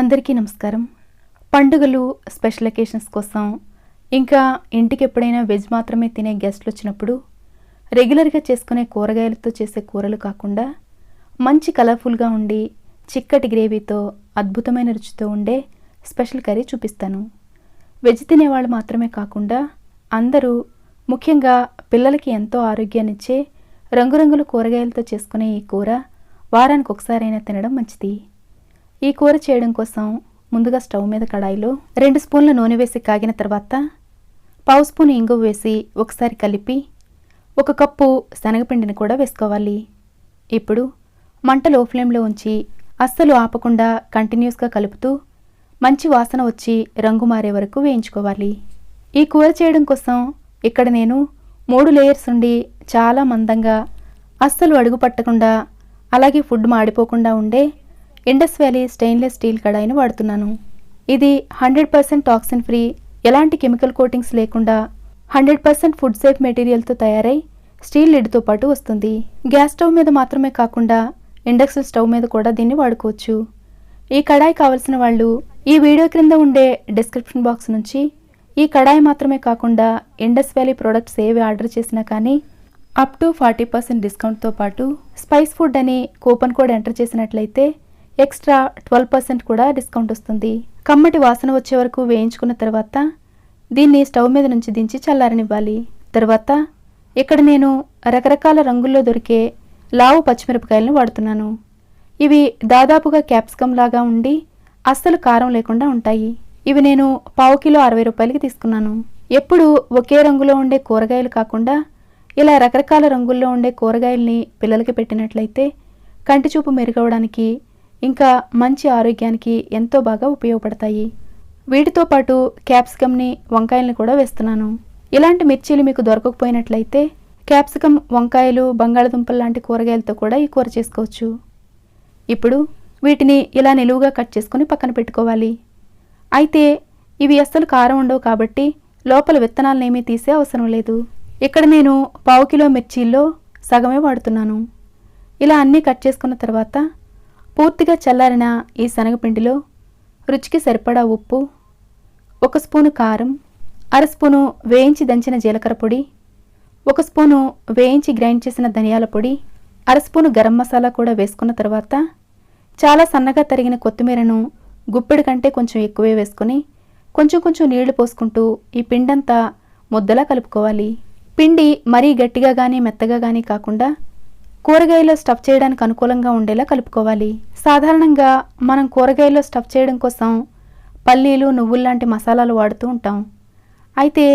అందరికీ నమస్కారం. పండుగలు స్పెషల్ అకేషన్స్ కోసం ఇంకా ఇంటికి ఎప్పుడైనా వెజ్ మాత్రమే తినే గెస్ట్లు వచ్చినప్పుడు రెగ్యులర్గా చేసుకునే కూరగాయలతో చేసే కూరలు కాకుండా మంచి కలర్ఫుల్గా ఉండి చిక్కటి గ్రేవీతో అద్భుతమైన రుచితో ఉండే స్పెషల్ కర్రీ చూపిస్తాను. వెజ్ తినేవాళ్ళు మాత్రమే కాకుండా అందరూ ముఖ్యంగా పిల్లలకి ఎంతో ఆరోగ్యాన్నిచ్చే రంగురంగుల కూరగాయలతో చేసుకునే ఈ కూర వారానికి ఒకసారైనా తినడం మంచిది. ఈ కూర చేయడం కోసం ముందుగా స్టవ్ మీద కడాయిలో రెండు స్పూన్ల నూనె వేసి కాగిన తర్వాత పావు స్పూన్ ఇంగువ వేసి ఒకసారి కలిపి ఒక కప్పు శనగపిండిని కూడా వేసుకోవాలి. ఇప్పుడు మంట లో ఫ్లేమ్లో ఉంచి అస్సలు ఆపకుండా కంటిన్యూస్గా కలుపుతూ మంచి వాసన వచ్చి రంగు మారే వరకు వేయించుకోవాలి. ఈ కూర చేయడం కోసం ఇక్కడ నేను మూడు లేయర్స్ ఉండి చాలా మందంగా అస్సలు అడుగు పట్టకుండా అలాగే ఫుడ్ మాడిపోకుండా ఉండే ఇండస్ వ్యాలీ స్టెయిన్లెస్ స్టీల్ కడాయిని వాడుతున్నాను. ఇది హండ్రెడ్ పర్సెంట్ టాక్సిన్ ఫ్రీ ఎలాంటి కెమికల్ కోటింగ్స్ లేకుండా హండ్రెడ్ పర్సెంట్ ఫుడ్ సేఫ్ మెటీరియల్తో తయారై స్టీల్ లిడ్తో పాటు వస్తుంది. గ్యాస్ స్టవ్ మీద మాత్రమే కాకుండా ఇండక్షన్ స్టవ్ మీద కూడా దీన్ని వాడుకోవచ్చు. ఈ కడాయి కావలసిన వాళ్ళు ఈ వీడియో క్రింద ఉండే డిస్క్రిప్షన్ బాక్స్ నుంచి ఈ కడాయి మాత్రమే కాకుండా ఇండస్ వ్యాలీ ప్రొడక్ట్స్ ఏవి ఆర్డర్ చేసినా కానీ అప్ టు ఫార్టీ పర్సెంట్ డిస్కౌంట్తో పాటు స్పైస్ ఫుడ్ అని కూపన్ కోడ్ ఎంటర్ చేసినట్లయితే ఎక్స్ట్రా ట్వెల్వ్ పర్సెంట్ కూడా డిస్కౌంట్ వస్తుంది. కమ్మటి వాసన వచ్చే వరకు వేయించుకున్న తర్వాత దీన్ని స్టవ్ మీద నుంచి దించి చల్లారనివ్వాలి. తర్వాత ఇక్కడ నేను రకరకాల రంగుల్లో దొరికే లావు పచ్చిమిరపకాయలను వాడుతున్నాను. ఇవి దాదాపుగా క్యాప్సికమ్ లాగా ఉండి అస్సలు కారం లేకుండా ఉంటాయి. ఇవి నేను పావు కిలో అరవై రూపాయలకి తీసుకున్నాను. ఎప్పుడు ఒకే రంగులో ఉండే కూరగాయలు కాకుండా ఇలా రకరకాల రంగుల్లో ఉండే కూరగాయల్ని పిల్లలకి పెట్టినట్లయితే కంటి చూపు మెరుగవడానికి ఇంకా మంచి ఆరోగ్యానికి ఎంతో బాగా ఉపయోగపడతాయి. వీటితో పాటు క్యాప్సికమ్ని వంకాయల్ని కూడా వేస్తున్నాను. ఇలాంటి మిర్చీలు మీకు దొరకకపోయినట్లయితే క్యాప్సికమ్ వంకాయలు బంగాళదుంపలు లాంటి కూరగాయలతో కూడా ఈ కూర చేసుకోవచ్చు. ఇప్పుడు వీటిని ఇలా నిలువుగా కట్ చేసుకుని పక్కన పెట్టుకోవాలి. అయితే ఇవి అస్సలు కారం ఉండవు కాబట్టి లోపల విత్తనాలను ఏమీ తీసే అవసరం లేదు. ఇక్కడ నేను పావు కిలో మిర్చీల్లో సగమే వాడుతున్నాను. ఇలా అన్నీ కట్ చేసుకున్న తర్వాత పూర్తిగా చల్లారిన ఈ శనగపిండిలో రుచికి సరిపడా ఉప్పు ఒక స్పూను కారం అర స్పూను వేయించి దంచిన జీలకర్ర పొడి ఒక స్పూను వేయించి గ్రైండ్ చేసిన ధనియాల పొడి అర స్పూను గరం మసాలా కూడా వేసుకున్న తర్వాత చాలా సన్నగా తరిగిన కొత్తిమీరను గుప్పెడు కంటే కొంచెం ఎక్కువే వేసుకొని కొంచెం కొంచెం నీళ్ళు పోసుకుంటూ ఈ పిండంతా ముద్దలా కలుపుకోవాలి. పిండి మరీ గట్టిగా కానీ మెత్తగా కానీ కాకుండా కూరగాయలో స్టఫ్ చేయడానికి అనుకూలంగా ఉండేలా కలుపుకోవాలి. సాధారణంగా మనం కూరగాయలో స్టఫ్ చేయడం కోసం పల్లీలు నువ్వులు లాంటి మసాలాలు వాడుతూ ఉంటాం. అయితే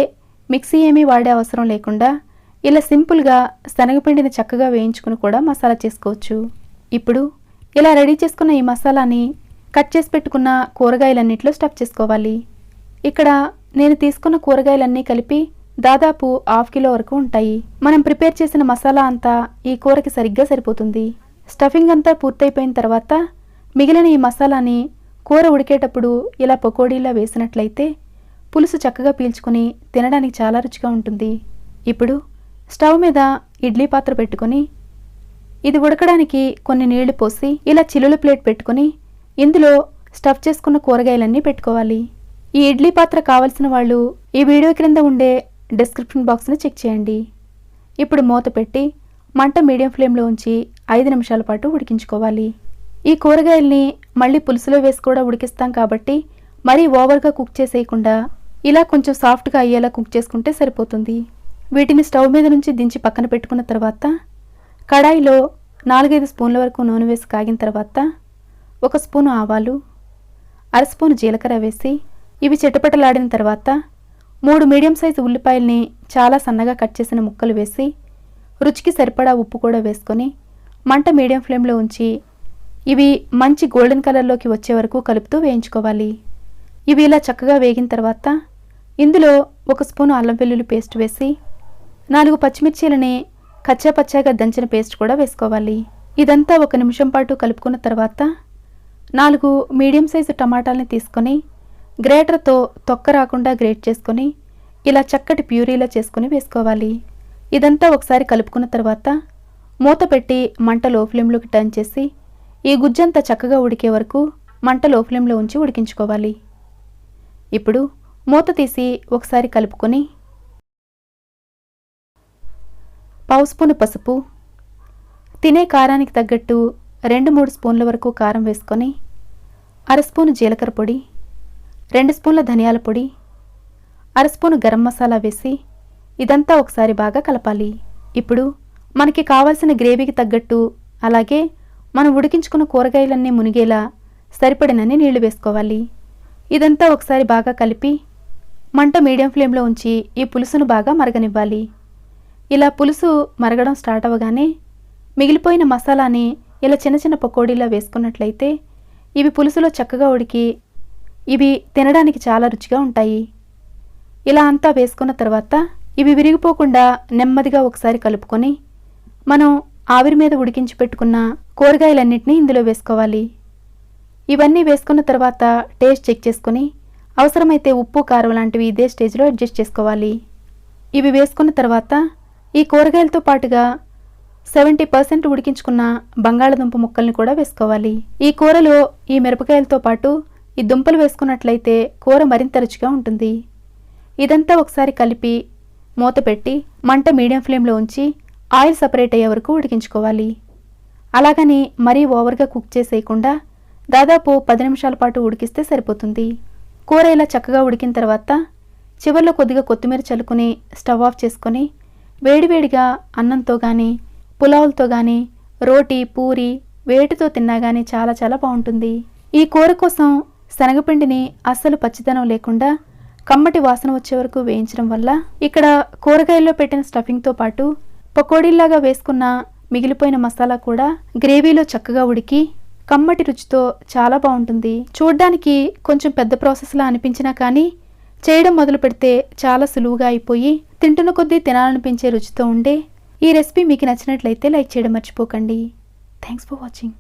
మిక్సీ ఏమీ వాడే అవసరం లేకుండా ఇలా సింపుల్గా శనగపిండిని చక్కగా వేయించుకుని కూడా మసాలా చేసుకోవచ్చు. ఇప్పుడు ఇలా రెడీ చేసుకున్న ఈ మసాలాని కట్ చేసి పెట్టుకున్న కూరగాయలన్నింటిలో స్టఫ్ చేసుకోవాలి. ఇక్కడ నేను తీసుకున్న కూరగాయలన్నీ కలిపి దాదాపు హాఫ్ కిలో వరకు ఉంటాయి. మనం ప్రిపేర్ చేసిన మసాలా అంతా ఈ కూరకి సరిగ్గా సరిపోతుంది. స్టఫింగ్ అంతా పూర్తయిపోయిన తర్వాత మిగిలిన ఈ మసాలాని కూర ఉడికేటప్పుడు ఇలా పకోడీలా వేసినట్లయితే పులుసు చక్కగా పీల్చుకుని తినడానికి చాలా రుచిగా ఉంటుంది. ఇప్పుడు స్టవ్ మీద ఇడ్లీ పాత్ర పెట్టుకొని ఇది ఉడకడానికి కొన్ని నీళ్ళు పోసి ఇలా చిల్లుల ప్లేట్ పెట్టుకొని ఇందులో స్టఫ్ చేసుకున్న కూరగాయలన్నీ పెట్టుకోవాలి. ఈ ఇడ్లీ పాత్ర కావలసిన వాళ్ళు ఈ వీడియో క్రింద ఉండే డిస్క్రిప్షన్ బాక్స్ని చెక్ చేయండి. ఇప్పుడు మూత పెట్టి మంట మీడియం ఫ్లేమ్లో ఉంచి ఐదు నిమిషాల పాటు ఉడికించుకోవాలి. ఈ కూరగాయల్ని మళ్ళీ పులుసులో వేసి కూడా ఉడికిస్తాం కాబట్టి మరీ ఓవర్గా కుక్ చేసేయకుండా ఇలా కొంచెం సాఫ్ట్గా అయ్యేలా కుక్ చేసుకుంటే సరిపోతుంది. వీటిని స్టవ్ మీద నుంచి దించి పక్కన పెట్టుకున్న తర్వాత కడాయిలో నాలుగైదు స్పూన్ల వరకు నూనె వేసి కాగిన తర్వాత ఒక స్పూను ఆవాలు అర స్పూను జీలకర్ర వేసి ఇవి చిటపటలాడిన తర్వాత మూడు మీడియం సైజు ఉల్లిపాయల్ని చాలా సన్నగా కట్ చేసిన ముక్కలు వేసి రుచికి సరిపడా ఉప్పు కూడా వేసుకొని మంట మీడియం ఫ్లేమ్లో ఉంచి ఇవి మంచి గోల్డెన్ కలర్లోకి వచ్చే వరకు కలుపుతూ వేయించుకోవాలి. ఇవి ఇలా చక్కగా వేగిన తర్వాత ఇందులో ఒక స్పూను అల్లం వెల్లుల్లి పేస్ట్ వేసి నాలుగు పచ్చిమిర్చీలని కచ్చా పచ్చాగా దంచిన పేస్ట్ కూడా వేసుకోవాలి. ఇదంతా ఒక నిమిషం పాటు కలుపుకున్న తర్వాత నాలుగు మీడియం సైజు టమాటాలని తీసుకొని గ్రేటర్తో తొక్క రాకుండా గ్రేట్ చేసుకొని ఇలా చక్కటి ప్యూరీలా చేసుకొని వేసుకోవాలి. ఇదంతా ఒకసారి కలుపుకున్న తర్వాత మూత పెట్టి మంట లో ఫ్లేమ్లోకి టర్న్ చేసి ఈ గుజ్జంతా చక్కగా ఉడికే వరకు మంట లో ఫ్లేమ్లో ఉంచి ఉడికించుకోవాలి. ఇప్పుడు మూత తీసి ఒకసారి కలుపుకొని పావు స్పూను పసుపు తినే కారానికి తగ్గట్టు రెండు మూడు స్పూన్ల వరకు కారం వేసుకొని అర స్పూను జీలకర్ర పొడి రెండు స్పూన్ల ధనియాల పొడి అర స్పూను గరం మసాలా వేసి ఇదంతా ఒకసారి బాగా కలపాలి. ఇప్పుడు మనకి కావాల్సిన గ్రేవీకి తగ్గట్టు అలాగే మనం ఉడికించుకున్న కూరగాయలన్నీ మునిగేలా సరిపడినన్ని నీళ్ళు వేసుకోవాలి. ఇదంతా ఒకసారి బాగా కలిపి మంట మీడియం ఫ్లేమ్లో ఉంచి ఈ పులుసును బాగా మరగనివ్వాలి. ఇలా పులుసు మరగడం స్టార్ట్ అవ్వగానే మిగిలిపోయిన మసాలాని ఇలా చిన్న చిన్న పకోడీలా వేసుకున్నట్లయితే ఇవి పులుసులో చక్కగా ఉడికి ఇవి తినడానికి చాలా రుచిగా ఉంటాయి. ఇలా అంతా వేసుకున్న తర్వాత ఇవి విరిగిపోకుండా నెమ్మదిగా ఒకసారి కలుపుకొని మనం ఆవిరి మీద ఉడికించి పెట్టుకున్న కూరగాయలన్నింటినీ ఇందులో వేసుకోవాలి. ఇవన్నీ వేసుకున్న తర్వాత టేస్ట్ చెక్ చేసుకొని అవసరమైతే ఉప్పు కారం లాంటివి ఇదే స్టేజ్లో అడ్జస్ట్ చేసుకోవాలి. ఇవి వేసుకున్న తర్వాత ఈ కూరగాయలతో పాటుగా సెవెంటీ పర్సెంట్ ఉడికించుకున్న బంగాళదుంప ముక్కల్ని కూడా వేసుకోవాలి. ఈ కూరలో ఈ మిరపకాయలతో పాటు ఈ దుంపలు వేసుకున్నట్లయితే కూర మరింత రుచిగా ఉంటుంది. ఇదంతా ఒకసారి కలిపి మూత పెట్టి మంట మీడియం ఫ్లేమ్లో ఉంచి ఆయిల్ సపరేట్ అయ్యే వరకు ఉడికించుకోవాలి. అలాగని మరీ ఓవర్గా కుక్ చేసేయకుండా దాదాపు పది నిమిషాల పాటు ఉడికిస్తే సరిపోతుంది. కూర ఇలా చక్కగా ఉడికిన తర్వాత చివరిలో కొద్దిగా కొత్తిమీర చల్లుకుని స్టవ్ ఆఫ్ చేసుకొని వేడివేడిగా అన్నంతో కానీ పులావులతో కానీ రోటీ పూరి వేటితో తిన్నా కానీ చాలా చాలా బాగుంటుంది. ఈ కూర కోసం శనగపిండిని అస్సలు పచ్చిదనం లేకుండా కమ్మటి వాసన వచ్చే వరకు వేయించడం వల్ల ఇక్కడ కూరగాయల్లో పెట్టిన స్టఫింగ్తో పాటు పకోడీల్లాగా వేసుకున్న మిగిలిపోయిన మసాలా కూడా గ్రేవీలో చక్కగా ఉడికి కమ్మటి రుచితో చాలా బాగుంటుంది. చూడ్డానికి కొంచెం పెద్ద ప్రాసెస్లా అనిపించినా కానీ చేయడం మొదలు పెడితే చాలా సులువుగా అయిపోయి తింటున్న కొద్దీ తినాలనిపించే రుచితో ఉండే ఈ రెసిపీ మీకు నచ్చినట్లయితే లైక్ చేయడం మర్చిపోకండి. Thanks for watching